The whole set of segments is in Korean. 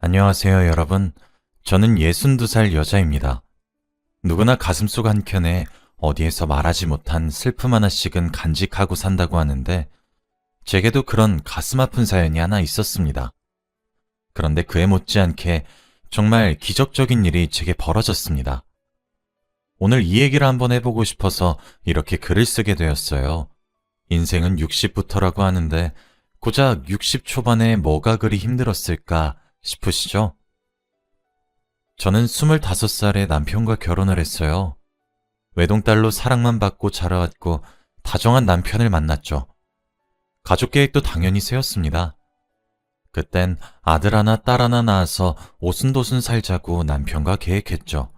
안녕하세요, 여러분. 저는 62살 여자입니다. 누구나 가슴속 한켠에 어디에서 말하지 못한 슬픔 하나씩은 간직하고 산다고 하는데, 제게도 그런 가슴 아픈 사연이 하나 있었습니다. 그런데 그에 못지않게 정말 기적적인 일이 제게 벌어졌습니다. 오늘 이 얘기를 한번 해보고 싶어서 이렇게 글을 쓰게 되었어요. 인생은 60부터라고 하는데, 고작 60 초반에 뭐가 그리 힘들었을까 싶으시죠? 저는 25살에 남편과 결혼을 했어요. 외동딸로 사랑만 받고 자라왔고 다정한 남편을 만났죠. 가족 계획도 당연히 세웠습니다. 그땐 아들 하나 딸 하나 낳아서 오순도순 살자고 남편과 계획했죠.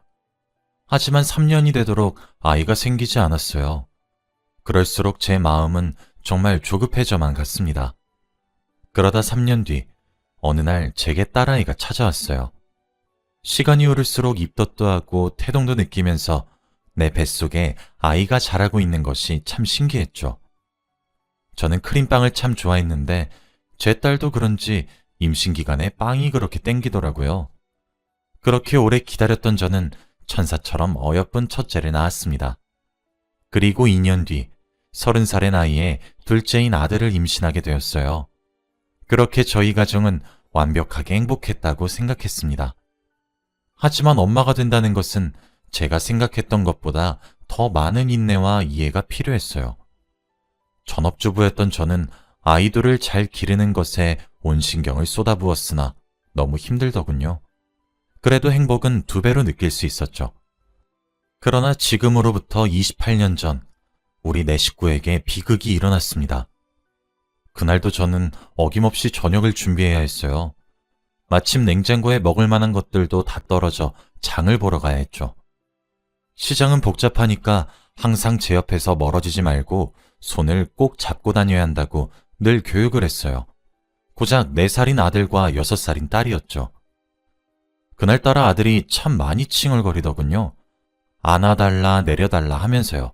하지만 3년이 되도록 아이가 생기지 않았어요. 그럴수록 제 마음은 정말 조급해져만 갔습니다. 그러다 3년 뒤 어느 날 제게 딸아이가 찾아왔어요. 시간이 흐를수록 입덧도 하고 태동도 느끼면서 내 뱃속에 아이가 자라고 있는 것이 참 신기했죠. 저는 크림빵을 참 좋아했는데 제 딸도 그런지 임신 기간에 빵이 그렇게 땡기더라고요. 그렇게 오래 기다렸던 저는 천사처럼 어여쁜 첫째를 낳았습니다. 그리고 2년 뒤 30살의 나이에 둘째인 아들을 임신하게 되었어요. 그렇게 저희 가정은 완벽하게 행복했다고 생각했습니다. 하지만 엄마가 된다는 것은 제가 생각했던 것보다 더 많은 인내와 이해가 필요했어요. 전업주부였던 저는 아이돌을 잘 기르는 것에 온 신경을 쏟아부었으나 너무 힘들더군요. 그래도 행복은 두 배로 느낄 수 있었죠. 그러나 지금으로부터 28년 전, 우리 내 식구에게 비극이 일어났습니다. 그날도 저는 어김없이 저녁을 준비해야 했어요. 마침 냉장고에 먹을 만한 것들도 다 떨어져 장을 보러 가야 했죠. 시장은 복잡하니까 항상 제 옆에서 멀어지지 말고 손을 꼭 잡고 다녀야 한다고 늘 교육을 했어요. 고작 4살인 아들과 6살인 딸이었죠. 그날따라 아들이 참 많이 칭얼거리더군요. 안아달라 내려달라 하면서요.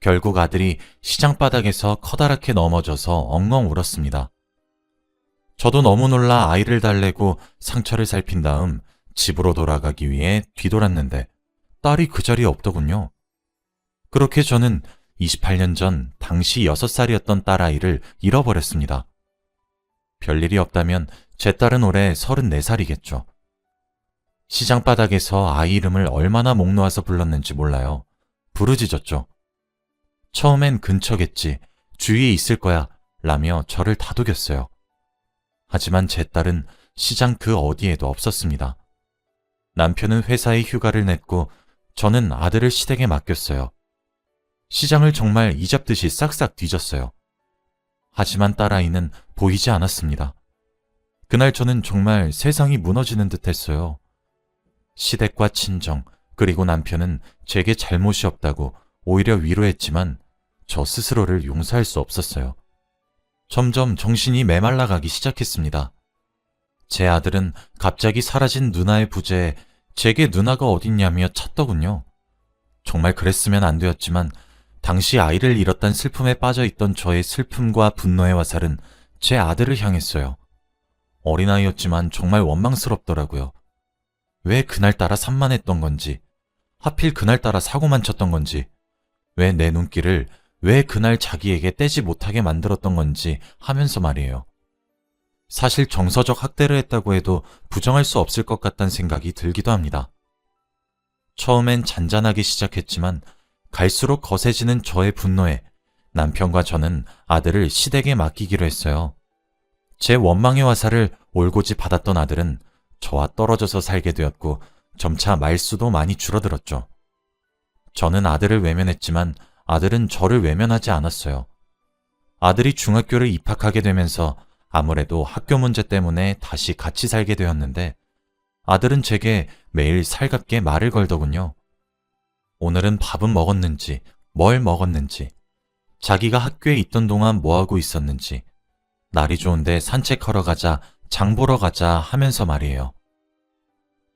결국 아들이 시장 바닥에서 커다랗게 넘어져서 엉엉 울었습니다. 저도 너무 놀라 아이를 달래고 상처를 살핀 다음 집으로 돌아가기 위해 뒤돌았는데 딸이 그 자리에 없더군요. 그렇게 저는 28년 전 당시 6살이었던 딸아이를 잃어버렸습니다. 별일이 없다면 제 딸은 올해 34살이겠죠. 시장 바닥에서 아이 이름을 얼마나 목 놓아서 불렀는지 몰라요. 부르짖었죠. 처음엔 근처겠지, 주위에 있을 거야, 라며 저를 다독였어요. 하지만 제 딸은 시장 그 어디에도 없었습니다. 남편은 회사에 휴가를 냈고 저는 아들을 시댁에 맡겼어요. 시장을 정말 이잡듯이 싹싹 뒤졌어요. 하지만 딸아이는 보이지 않았습니다. 그날 저는 정말 세상이 무너지는 듯 했어요. 시댁과 친정, 그리고 남편은 제게 잘못이 없다고 오히려 위로했지만 저 스스로를 용서할 수 없었어요. 점점 정신이 메말라가기 시작했습니다. 제 아들은 갑자기 사라진 누나의 부재에 제게 누나가 어딨냐며 찾더군요. 정말 그랬으면 안 되었지만 당시 아이를 잃었단 슬픔에 빠져 있던 저의 슬픔과 분노의 화살은 제 아들을 향했어요. 어린아이였지만 정말 원망스럽더라고요. 왜 그날따라 산만했던 건지, 하필 그날따라 사고만 쳤던 건지, 왜 내 눈길을 왜 그날 자기에게 떼지 못하게 만들었던 건지 하면서 말이에요. 사실 정서적 학대를 했다고 해도 부정할 수 없을 것 같다는 생각이 들기도 합니다. 처음엔 잔잔하게 시작했지만 갈수록 거세지는 저의 분노에 남편과 저는 아들을 시댁에 맡기기로 했어요. 제 원망의 화살을 올고지 받았던 아들은 저와 떨어져서 살게 되었고 점차 말수도 많이 줄어들었죠. 저는 아들을 외면했지만 아들은 저를 외면하지 않았어요. 아들이 중학교를 입학하게 되면서 아무래도 학교 문제 때문에 다시 같이 살게 되었는데 아들은 제게 매일 살갑게 말을 걸더군요. 오늘은 밥은 먹었는지, 뭘 먹었는지, 자기가 학교에 있던 동안 뭐하고 있었는지, 날이 좋은데 산책하러 가자, 장 보러 가자 하면서 말이에요.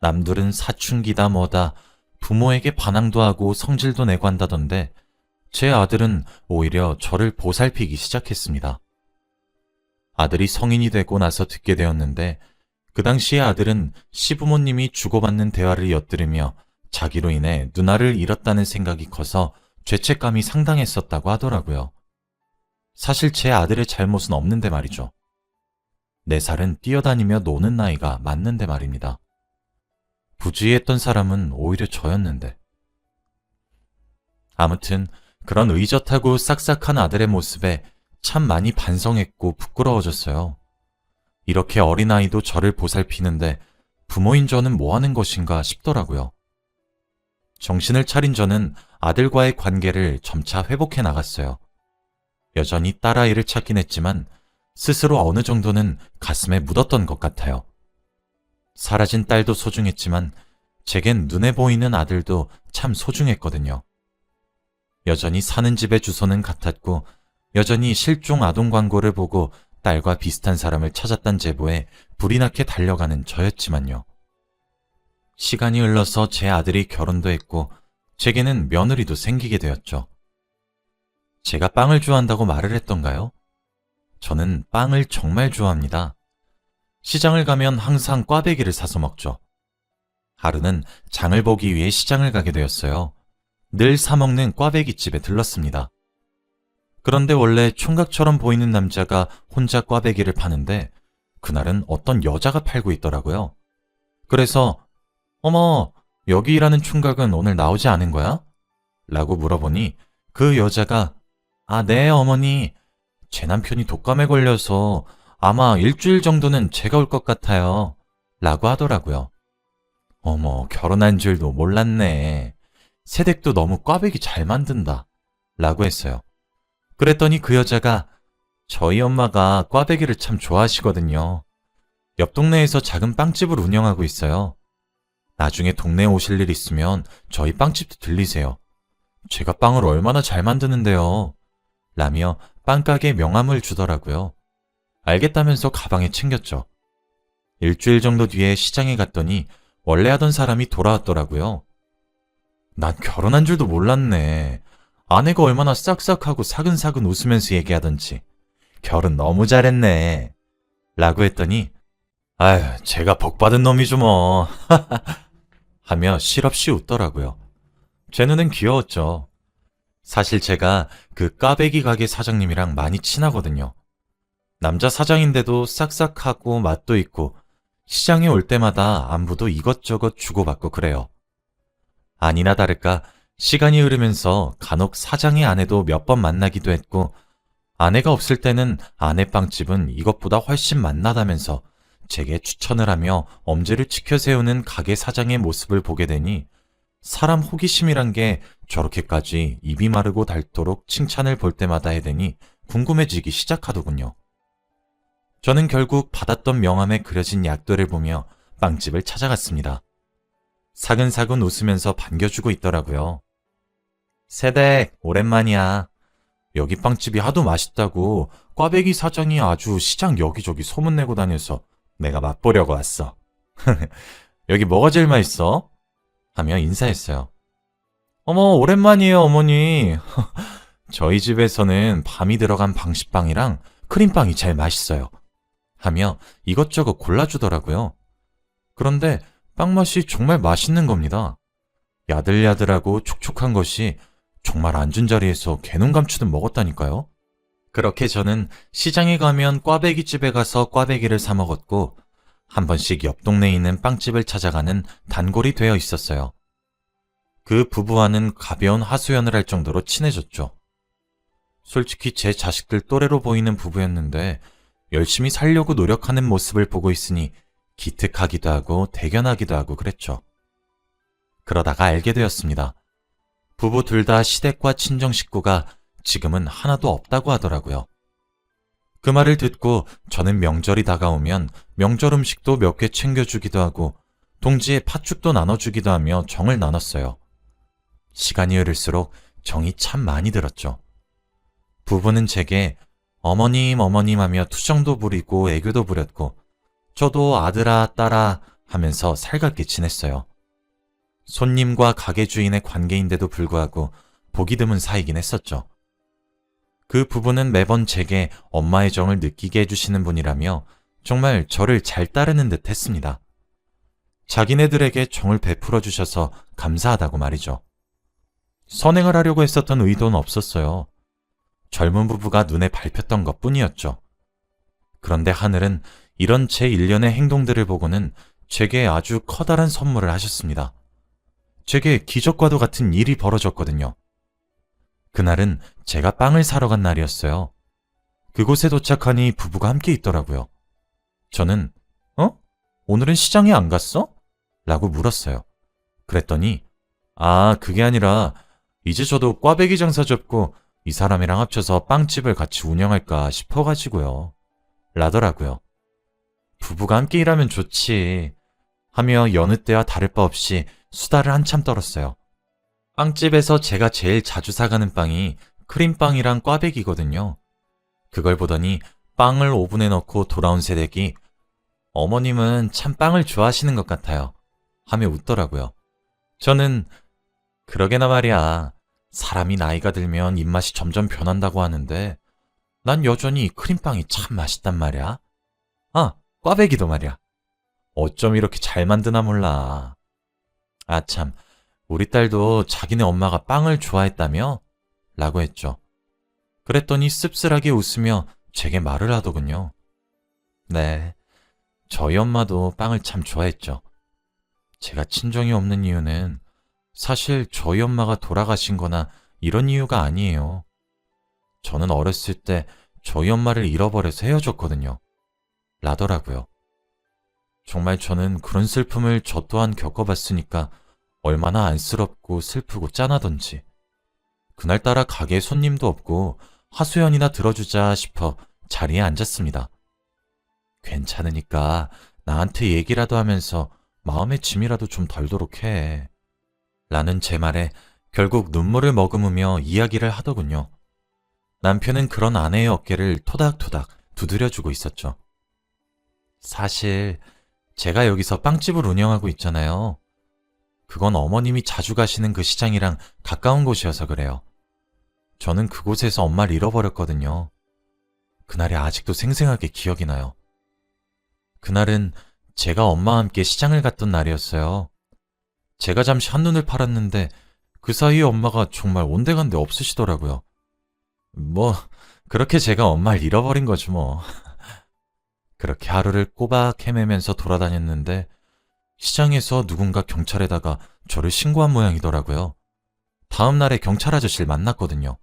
남들은 사춘기다 뭐다, 부모에게 반항도 하고 성질도 내고 한다던데, 제 아들은 오히려 저를 보살피기 시작했습니다. 아들이 성인이 되고 나서 듣게 되었는데, 그 당시에 아들은 시부모님이 주고받는 대화를 엿들으며 자기로 인해 누나를 잃었다는 생각이 커서 죄책감이 상당했었다고 하더라고요. 사실 제 아들의 잘못은 없는데 말이죠. 네 살은 뛰어다니며 노는 나이가 맞는데 말입니다. 부주의했던 사람은 오히려 저였는데. 아무튼 그런 의젓하고 싹싹한 아들의 모습에 참 많이 반성했고 부끄러워졌어요. 이렇게 어린아이도 저를 보살피는데 부모인 저는 뭐 하는 것인가 싶더라고요. 정신을 차린 저는 아들과의 관계를 점차 회복해 나갔어요. 여전히 딸아이를 찾긴 했지만 스스로 어느 정도는 가슴에 묻었던 것 같아요. 사라진 딸도 소중했지만 제겐 눈에 보이는 아들도 참 소중했거든요. 여전히 사는 집의 주소는 같았고 여전히 실종 아동 광고를 보고 딸과 비슷한 사람을 찾았단 제보에 불이 나게 달려가는 저였지만요. 시간이 흘러서 제 아들이 결혼도 했고 제게는 며느리도 생기게 되었죠. 제가 빵을 좋아한다고 말을 했던가요? 저는 빵을 정말 좋아합니다. 시장을 가면 항상 꽈배기를 사서 먹죠. 하루는 장을 보기 위해 시장을 가게 되었어요. 늘 사먹는 꽈배기 집에 들렀습니다. 그런데 원래 총각처럼 보이는 남자가 혼자 꽈배기를 파는데 그날은 어떤 여자가 팔고 있더라고요. 그래서 어머 여기 일하는 총각은 오늘 나오지 않은 거야? 라고 물어보니 그 여자가 아, 네, 어머니. 제 남편이 독감에 걸려서 아마 일주일 정도는 제가 올 것 같아요. 라고 하더라고요. 어머, 결혼한 줄도 몰랐네. 새댁도 너무 꽈배기 잘 만든다. 라고 했어요. 그랬더니 그 여자가 저희 엄마가 꽈배기를 참 좋아하시거든요. 옆 동네에서 작은 빵집을 운영하고 있어요. 나중에 동네에 오실 일 있으면 저희 빵집도 들리세요. 제가 빵을 얼마나 잘 만드는데요. 라며 빵가게 명함을 주더라고요. 알겠다면서 가방에 챙겼죠. 일주일 정도 뒤에 시장에 갔더니 원래 하던 사람이 돌아왔더라고요. 난 결혼한 줄도 몰랐네. 아내가 얼마나 싹싹하고 사근사근 웃으면서 얘기하던지. 결혼 너무 잘했네. 라고 했더니, 아유, 제가 복받은 놈이죠 뭐. 하며 실없이 웃더라고요. 제 눈엔 귀여웠죠. 사실 제가 그 까베기 가게 사장님이랑 많이 친하거든요. 남자 사장인데도 싹싹하고 맛도 있고 시장에 올 때마다 안부도 이것저것 주고받고 그래요. 아니나 다를까 시간이 흐르면서 간혹 사장의 아내도 몇 번 만나기도 했고 아내가 없을 때는 아내 빵집은 이것보다 훨씬 맛나다면서 제게 추천을 하며 엄지를 치켜 세우는 가게 사장의 모습을 보게 되니 사람 호기심이란 게 저렇게까지 입이 마르고 닳도록 칭찬을 볼 때마다 해대니 궁금해지기 시작하더군요. 저는 결국 받았던 명함에 그려진 약도를 보며 빵집을 찾아갔습니다. 사근사근 웃으면서 반겨주고 있더라고요. 세댁, 오랜만이야. 여기 빵집이 하도 맛있다고 꽈배기 사장이 아주 시장 여기저기 소문내고 다녀서 내가 맛보려고 왔어. 여기 뭐가 제일 맛있어? 하며 인사했어요. 어머, 오랜만이에요, 어머니. 저희 집에서는 밤이 들어간 방식빵이랑 크림빵이 제일 맛있어요. 하며 이것저것 골라주더라고요. 그런데 빵 맛이 정말 맛있는 겁니다. 야들야들하고 촉촉한 것이 정말 앉은 자리에서 개눈 감추듯 먹었다니까요. 그렇게 저는 시장에 가면 꽈배기 집에 가서 꽈배기를 사 먹었고 한 번씩 옆 동네에 있는 빵집을 찾아가는 단골이 되어 있었어요. 그 부부와는 가벼운 하소연을 할 정도로 친해졌죠. 솔직히 제 자식들 또래로 보이는 부부였는데 열심히 살려고 노력하는 모습을 보고 있으니 기특하기도 하고 대견하기도 하고 그랬죠. 그러다가 알게 되었습니다. 부부 둘 다 시댁과 친정 식구가 지금은 하나도 없다고 하더라고요. 그 말을 듣고 저는 명절이 다가오면 명절 음식도 몇 개 챙겨주기도 하고 동지에 팥죽도 나눠주기도 하며 정을 나눴어요. 시간이 흐를수록 정이 참 많이 들었죠. 부부는 제게 어머님 어머님 하며 투정도 부리고 애교도 부렸고 저도 아들아 딸아 하면서 살갑게 지냈어요. 손님과 가게 주인의 관계인데도 불구하고 보기 드문 사이긴 했었죠. 그 부부는 매번 제게 엄마의 정을 느끼게 해주시는 분이라며 정말 저를 잘 따르는 듯 했습니다. 자기네들에게 정을 베풀어 주셔서 감사하다고 말이죠. 선행을 하려고 했었던 의도는 없었어요. 젊은 부부가 눈에 밟혔던 것 뿐이었죠. 그런데 하늘은 이런 제 일련의 행동들을 보고는 제게 아주 커다란 선물을 하셨습니다. 제게 기적과도 같은 일이 벌어졌거든요. 그날은 제가 빵을 사러 간 날이었어요. 그곳에 도착하니 부부가 함께 있더라고요. 저는, 어? 오늘은 시장에 안 갔어? 라고 물었어요. 그랬더니, 아, 그게 아니라, 이제 저도 꽈배기 장사 접고 이 사람이랑 합쳐서 빵집을 같이 운영할까 싶어가지고요. 라더라고요. 부부가 함께 일하면 좋지. 하며 여느 때와 다를 바 없이 수다를 한참 떨었어요. 빵집에서 제가 제일 자주 사가는 빵이 크림빵이랑 꽈배기거든요. 그걸 보더니 빵을 오븐에 넣고 돌아온 새댁이 어머님은 참 빵을 좋아하시는 것 같아요. 하며 웃더라고요. 저는 그러게나 말이야. 사람이 나이가 들면 입맛이 점점 변한다고 하는데 난 여전히 크림빵이 참 맛있단 말이야. 아, 꽈배기도 말이야. 어쩜 이렇게 잘 만드나 몰라. 아, 참. 우리 딸도 자기네 엄마가 빵을 좋아했다며? 라고 했죠. 그랬더니 씁쓸하게 웃으며 제게 말을 하더군요. 네. 저희 엄마도 빵을 참 좋아했죠. 제가 친정이 없는 이유는 사실 저희 엄마가 돌아가신 거나 이런 이유가 아니에요. 저는 어렸을 때 저희 엄마를 잃어버려서 헤어졌거든요. 라더라고요. 정말 저는 그런 슬픔을 저 또한 겪어봤으니까 얼마나 안쓰럽고 슬프고 짠하던지. 그날따라 가게에 손님도 없고 하소연이나 들어주자 싶어 자리에 앉았습니다. 괜찮으니까 나한테 얘기라도 하면서 마음의 짐이라도 좀 덜도록 해. 라는 제 말에 결국 눈물을 머금으며 이야기를 하더군요. 남편은 그런 아내의 어깨를 토닥토닥 두드려주고 있었죠. 사실 제가 여기서 빵집을 운영하고 있잖아요. 그건 어머님이 자주 가시는 그 시장이랑 가까운 곳이어서 그래요. 저는 그곳에서 엄마를 잃어버렸거든요. 그날이 아직도 생생하게 기억이 나요. 그날은 제가 엄마와 함께 시장을 갔던 날이었어요. 제가 잠시 한눈을 팔았는데 그 사이에 엄마가 정말 온데간데 없으시더라고요. 뭐, 그렇게 제가 엄마를 잃어버린 거지 뭐. 그렇게 하루를 꼬박 헤매면서 돌아다녔는데 시장에서 누군가 경찰에다가 저를 신고한 모양이더라고요. 다음 날에 경찰 아저씨를 만났거든요.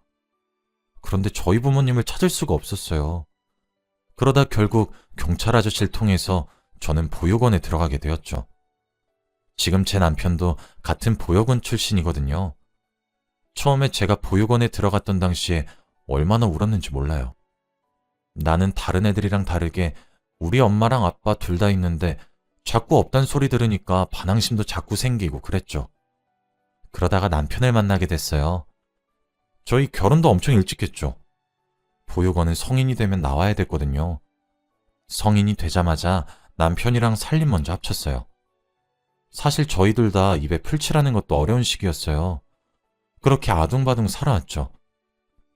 그런데 저희 부모님을 찾을 수가 없었어요. 그러다 결국 경찰 아저씨를 통해서 저는 보육원에 들어가게 되었죠. 지금 제 남편도 같은 보육원 출신이거든요. 처음에 제가 보육원에 들어갔던 당시에 얼마나 울었는지 몰라요. 나는 다른 애들이랑 다르게 우리 엄마랑 아빠 둘 다 있는데 자꾸 없단 소리 들으니까 반항심도 자꾸 생기고 그랬죠. 그러다가 남편을 만나게 됐어요. 저희 결혼도 엄청 일찍 했죠. 보육원은 성인이 되면 나와야 됐거든요. 성인이 되자마자 남편이랑 살림 먼저 합쳤어요. 사실 저희들 다 입에 풀칠하는 것도 어려운 시기였어요. 그렇게 아둥바둥 살아왔죠.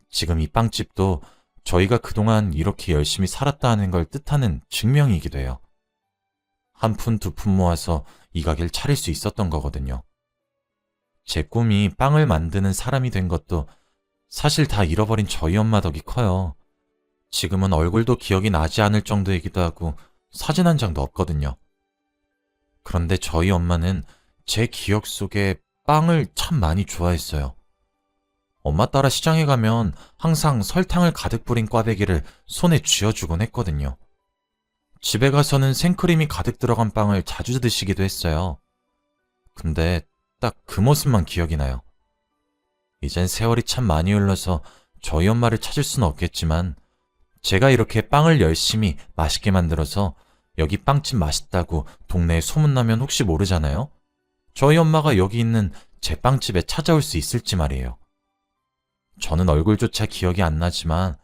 지금 이 빵집도 저희가 그동안 이렇게 열심히 살았다는 걸 뜻하는 증명이기도 해요. 한 푼 두 푼 모아서 이 가게를 차릴 수 있었던 거거든요. 제 꿈이 빵을 만드는 사람이 된 것도 사실 다 잃어버린 저희 엄마 덕이 커요. 지금은 얼굴도 기억이 나지 않을 정도이기도 하고 사진 한 장도 없거든요. 그런데 저희 엄마는 제 기억 속에 빵을 참 많이 좋아했어요. 엄마 따라 시장에 가면 항상 설탕을 가득 뿌린 꽈배기를 손에 쥐어주곤 했거든요. 집에 가서는 생크림이 가득 들어간 빵을 자주 드시기도 했어요. 근데 딱 그 모습만 기억이 나요. 이젠 세월이 참 많이 흘러서 저희 엄마를 찾을 수는 없겠지만 제가 이렇게 빵을 열심히 맛있게 만들어서 여기 빵집 맛있다고 동네에 소문나면 혹시 모르잖아요? 저희 엄마가 여기 있는 제 빵집에 찾아올 수 있을지 말이에요. 저는 얼굴조차 기억이 안 나지만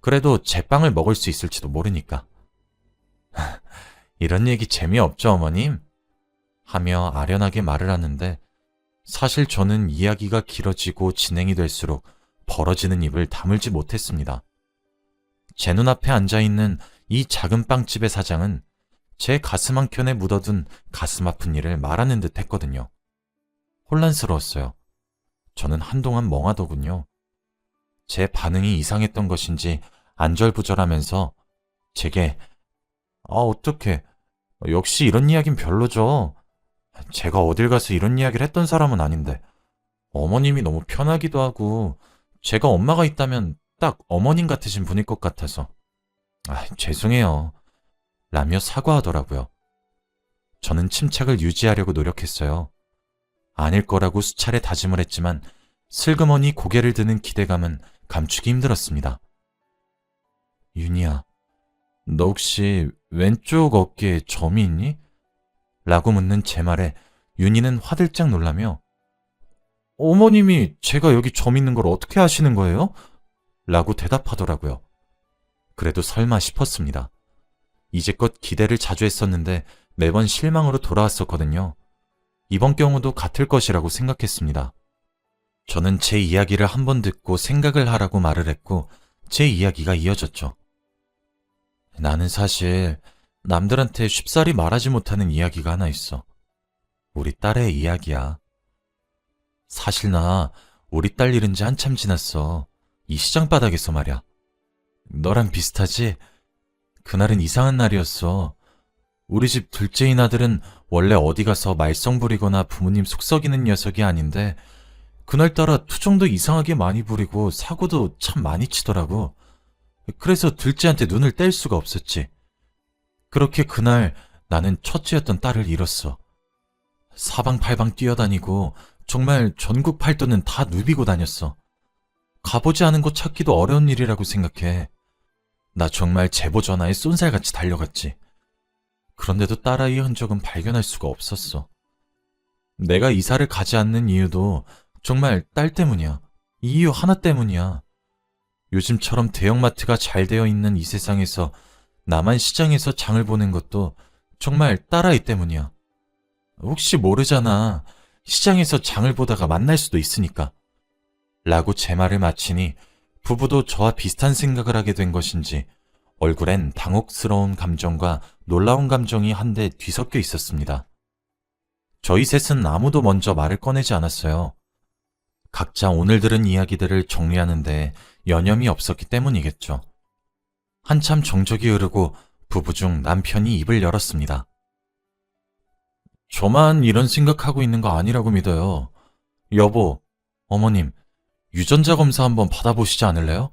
그래도 제 빵을 먹을 수 있을지도 모르니까. 이런 얘기 재미없죠, 어머님? 하며 아련하게 말을 하는데 사실 저는 이야기가 길어지고 진행이 될수록 벌어지는 입을 다물지 못했습니다. 제 눈앞에 앉아있는 이 작은 빵집의 사장은 제 가슴 한켠에 묻어둔 가슴 아픈 일을 말하는 듯 했거든요. 혼란스러웠어요. 저는 한동안 멍하더군요. 제 반응이 이상했던 것인지 안절부절하면서 제게 아 어떡해 역시 이런 이야긴 별로죠. 제가 어딜 가서 이런 이야기를 했던 사람은 아닌데 어머님이 너무 편하기도 하고 제가 엄마가 있다면 딱 어머님 같으신 분일 것 같아서 아 죄송해요. 라며 사과하더라고요. 저는 침착을 유지하려고 노력했어요. 아닐 거라고 수차례 다짐을 했지만 슬그머니 고개를 드는 기대감은 감추기 힘들었습니다. 윤희야, 너 혹시 왼쪽 어깨에 점이 있니? 라고 묻는 제 말에 윤희는 화들짝 놀라며 어머님이 제가 여기 점 있는 걸 어떻게 아시는 거예요? 라고 대답하더라고요. 그래도 설마 싶었습니다. 이제껏 기대를 자주 했었는데 매번 실망으로 돌아왔었거든요. 이번 경우도 같을 것이라고 생각했습니다. 저는 제 이야기를 한 번 듣고 생각을 하라고 말을 했고 제 이야기가 이어졌죠. 나는 사실 남들한테 쉽사리 말하지 못하는 이야기가 하나 있어. 우리 딸의 이야기야. 사실 나 우리 딸 잃은 지 한참 지났어. 이 시장 바닥에서 말이야. 너랑 비슷하지? 그날은 이상한 날이었어. 우리 집 둘째인 아들은 원래 어디 가서 말썽 부리거나 부모님 속썩이는 녀석이 아닌데 그날따라 투정도 이상하게 많이 부리고 사고도 참 많이 치더라고. 그래서 둘째한테 눈을 뗄 수가 없었지. 그렇게 그날 나는 첫째였던 딸을 잃었어. 사방팔방 뛰어다니고 정말 전국 팔도는 다 누비고 다녔어. 가보지 않은 곳 찾기도 어려운 일이라고 생각해. 나 정말 제보 전화에 쏜살같이 달려갔지. 그런데도 딸아이의 흔적은 발견할 수가 없었어. 내가 이사를 가지 않는 이유도 정말 딸 때문이야. 이 이유 하나 때문이야. 요즘처럼 대형마트가 잘 되어 있는 이 세상에서 나만 시장에서 장을 보는 것도 정말 딸아이 때문이야. 혹시 모르잖아. 시장에서 장을 보다가 만날 수도 있으니까. 라고 제 말을 마치니 부부도 저와 비슷한 생각을 하게 된 것인지 얼굴엔 당혹스러운 감정과 놀라운 감정이 한데 뒤섞여 있었습니다. 저희 셋은 아무도 먼저 말을 꺼내지 않았어요. 각자 오늘 들은 이야기들을 정리하는데 여념이 없었기 때문이겠죠. 한참 정적이 흐르고 부부 중 남편이 입을 열었습니다. 저만 이런 생각하고 있는 거 아니라고 믿어요. 여보, 어머님, 유전자 검사 한번 받아보시지 않을래요?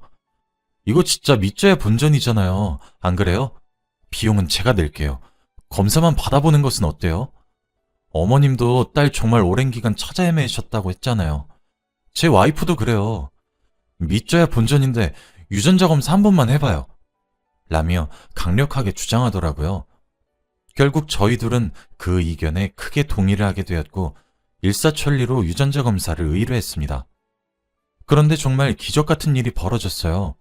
이거 진짜 밑져야 본전이잖아요. 안 그래요? 비용은 제가 낼게요. 검사만 받아보는 것은 어때요? 어머님도 딸 정말 오랜 기간 찾아 헤매셨다고 했잖아요. 제 와이프도 그래요. 믿져야 본전인데 유전자 검사 한 번만 해봐요. 라며 강력하게 주장하더라고요. 결국 저희 둘은 그 의견에 크게 동의를 하게 되었고 일사천리로 유전자 검사를 의뢰했습니다. 그런데 정말 기적 같은 일이 벌어졌어요.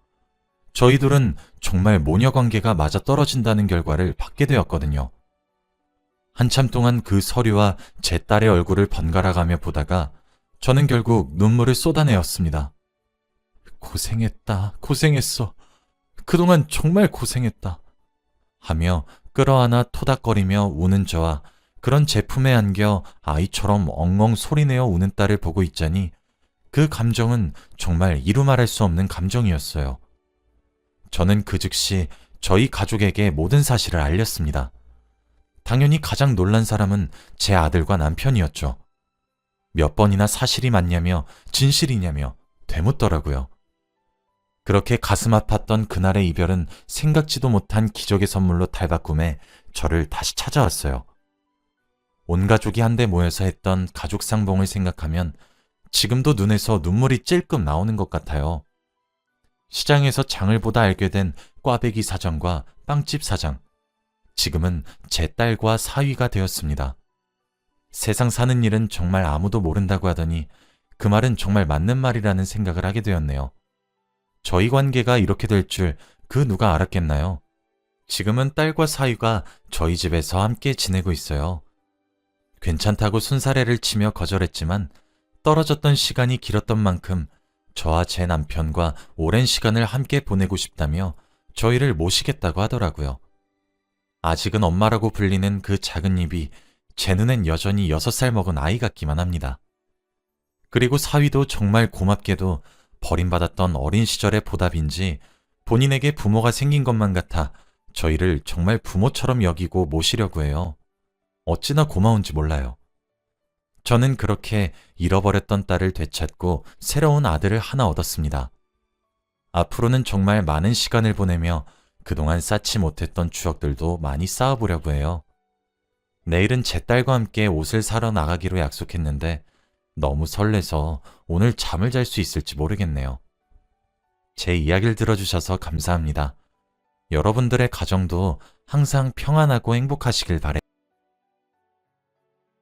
저희들은 정말 모녀 관계가 맞아 떨어진다는 결과를 받게 되었거든요. 한참 동안 그 서류와 제 딸의 얼굴을 번갈아 가며 보다가 저는 결국 눈물을 쏟아내었습니다. 고생했다, 고생했어. 그동안 정말 고생했다. 하며 끌어안아 토닥거리며 우는 저와 그런 제품에 안겨 아이처럼 엉엉 소리내어 우는 딸을 보고 있자니 그 감정은 정말 이루 말할 수 없는 감정이었어요. 저는 그 즉시 저희 가족에게 모든 사실을 알렸습니다. 당연히 가장 놀란 사람은 제 아들과 남편이었죠. 몇 번이나 사실이 맞냐며 진실이냐며 되묻더라고요. 그렇게 가슴 아팠던 그날의 이별은 생각지도 못한 기적의 선물로 탈바꿈해 저를 다시 찾아왔어요. 온 가족이 한데 모여서 했던 가족 상봉을 생각하면 지금도 눈에서 눈물이 찔끔 나오는 것 같아요. 시장에서 장을 보다 알게 된 꽈배기 사장과 빵집 사장. 지금은 제 딸과 사위가 되었습니다. 세상 사는 일은 정말 아무도 모른다고 하더니 그 말은 정말 맞는 말이라는 생각을 하게 되었네요. 저희 관계가 이렇게 될 줄 그 누가 알았겠나요? 지금은 딸과 사위가 저희 집에서 함께 지내고 있어요. 괜찮다고 순사례를 치며 거절했지만 떨어졌던 시간이 길었던 만큼 저와 제 남편과 오랜 시간을 함께 보내고 싶다며 저희를 모시겠다고 하더라고요. 아직은 엄마라고 불리는 그 작은 입이 제 눈엔 여전히 6살 먹은 아이 같기만 합니다. 그리고 사위도 정말 고맙게도 버림받았던 어린 시절의 보답인지 본인에게 부모가 생긴 것만 같아 저희를 정말 부모처럼 여기고 모시려고 해요. 어찌나 고마운지 몰라요. 저는 그렇게 잃어버렸던 딸을 되찾고 새로운 아들을 하나 얻었습니다. 앞으로는 정말 많은 시간을 보내며 그동안 쌓지 못했던 추억들도 많이 쌓아보려고 해요. 내일은 제 딸과 함께 옷을 사러 나가기로 약속했는데 너무 설레서 오늘 잠을 잘 수 있을지 모르겠네요. 제 이야기를 들어주셔서 감사합니다. 여러분들의 가정도 항상 평안하고 행복하시길 바래.